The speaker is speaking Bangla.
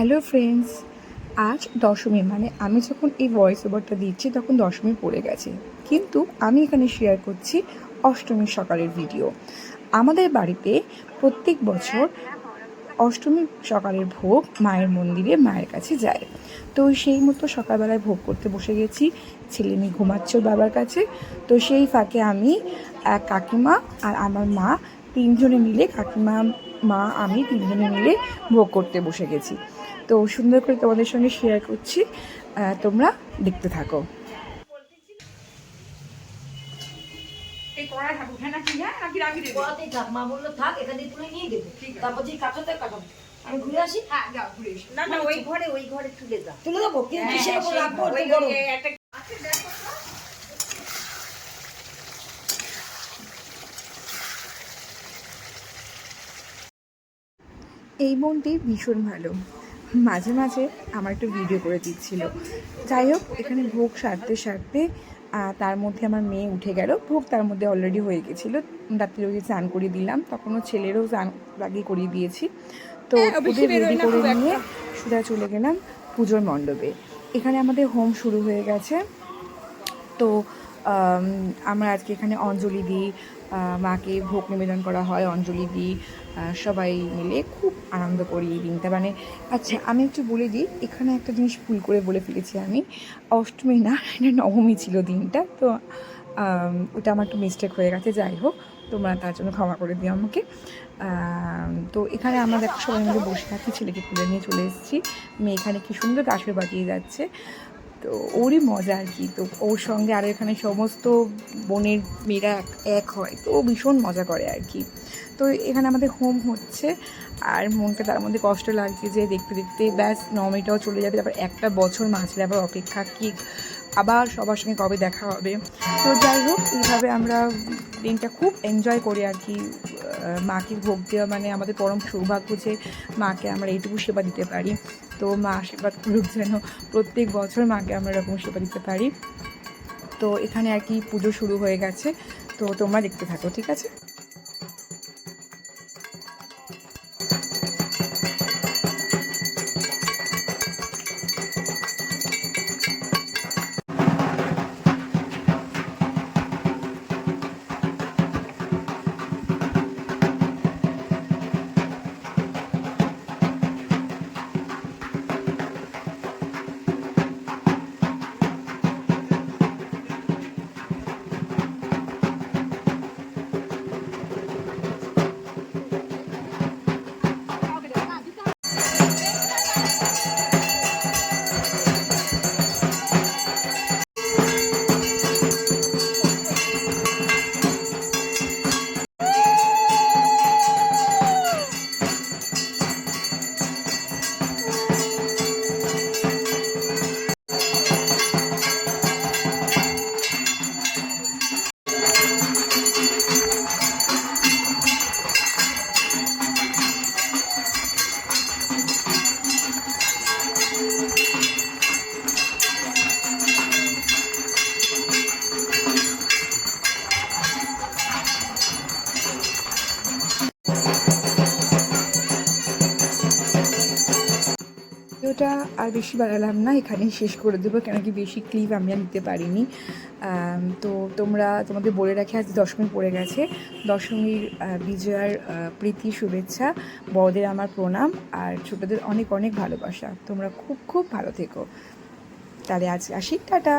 হ্যালো ফ্রেন্ডস, আজ দশমী মানে আমি যখন এই ভয়েস ওভারটা দিচ্ছি তখন দশমী পড়ে গেছে। কিন্তু আমি এখানে শেয়ার করছি অষ্টমীর সকালের ভিডিও আমাদের বাড়িতে প্রত্যেক বছর অষ্টমীর সকালের ভোগ মায়ের মন্দিরে মায়ের কাছে যায়। তো সেই মতো সকালবেলায় ভোগ করতে বসে গেছি, ছেলে মেয়ে ঘুমাচ্ছে বাবার কাছে। তো সেই ফাঁকে আমি এক কাকিমা আর আমার মা তিনজনে মিলে কাকিমা মা আমি তিনজনে মিলে ভোগ করতে বসে গেছি। তো সুন্দর করে তোমাদের সঙ্গে শেয়ার করছি। তোমরা দেখতে থাকো। হ্যাঁ হ্যাঁ নাকি রাখি দেবে? পড়াতেই থাক মা বলল থাক এখান থেকে তুলে নিয়ে দেবে। তারপর যে কাটাতে কাটাবো আমি ঘুরে আসি হ্যাঁ যাও ঘুরে এসো। না না ওই ঘরে ওই ঘরে তুলে দাও। তুলে দেবো কিন্তু হ্যাঁ, কিসের উপর সেই রাখব ওই- একটু গরম ওই একটা এই বোনটি ভীষণ ভালো। মাঝে মাঝে আমার একটু ভিডিও করে দিচ্ছিল। যাই হোক এখানে ভোগ সারতে সারতে তার মধ্যে আমার মেয়ে উঠে গেল। ভোগ তার মধ্যে অলরেডি হয়ে গেছিল। রাত্রে ওকে স্নান করিয়ে দিলাম। তখনও ছেলেরও স্নান লাগিয়ে করিয়ে দিয়েছি। তো ওদের রেডি করে নিয়ে সোজা চলে গেলাম পুজোর মণ্ডপে। এখানে আমাদের হোম শুরু হয়ে গেছে। তো আমরা আজকে এখানে অঞ্জলি দিই মাকে ভোগ নিবেদন করা হয়, অঞ্জলি দিই সবাই মিলে খুব আনন্দ করি এই দিনটা। মানে আচ্ছা আমি একটু বলে দিই, এখানে একটা জিনিস ভুল করে বলে ফেলেছি আমি। অষ্টমী না, এটা নবমী ছিল দিনটা, তো ওটা আমার একটু মিস্টেক হয়ে গেছে, যাই হোক, তোমরা তার জন্য ক্ষমা করে দিও আমাকে। তো এখানে আমরা দেখো সবাই মিলে বসে থাকি ছেলেকে তুলে নিয়ে চলে এসেছি। মেয়ে এখানে কি সুন্দর কাশর বাজিয়ে যাচ্ছে। তো ওরই মজা আর কি। তো ওর সঙ্গে আরও এখানে সমস্ত বোনের মেয়েরা এক এক হয়, তো ও ভীষণ মজা করে আর কি। তো এখানে আমাদের হোম হচ্ছে আর মনটা তার মধ্যে কষ্ট লাগছে যে দেখতে দেখতে ব্যাস নমিটাও চলে যাবে, তারপর একটা বছর মাঝে আবার অপেক্ষা, কি আবার সবার সঙ্গে কবে দেখা হবে? তো যাই হোক, এইভাবে আমরা দিনটা খুব এনজয় করি আর কি। মাকে ভোগ দেওয়া মানে আমাদের পরম সৌভাগ্য যে মাকে আমরা এইটুকু সেবা দিতে পারি। তো মা আশীর্বাদ করুক যেন প্রত্যেক বছর মাকে আমরা এরকম সেবা দিতে পারি। তো এখানে আর কি পুজো শুরু হয়ে গেছে। তো তোমরা দেখতে থাকো, ঠিক আছে? ভিডিওটা আর বেশি বাড়ালাম না, এখানেই শেষ করে দেবো কেন কি বেশি ক্লিপ আমি আর নিতে পারিনি। তো তোমরা, তোমাদের বলে রাখি, আজ দশমী পড়ে গেছে। দশমীর বিজয়ার প্রীতি, শুভেচ্ছা, বড়দের আমার প্রণাম, আর ছোটদের অনেক অনেক ভালোবাসা। তোমরা খুব খুব ভালো থেকো। তাহলে আজ আসি, টাটা।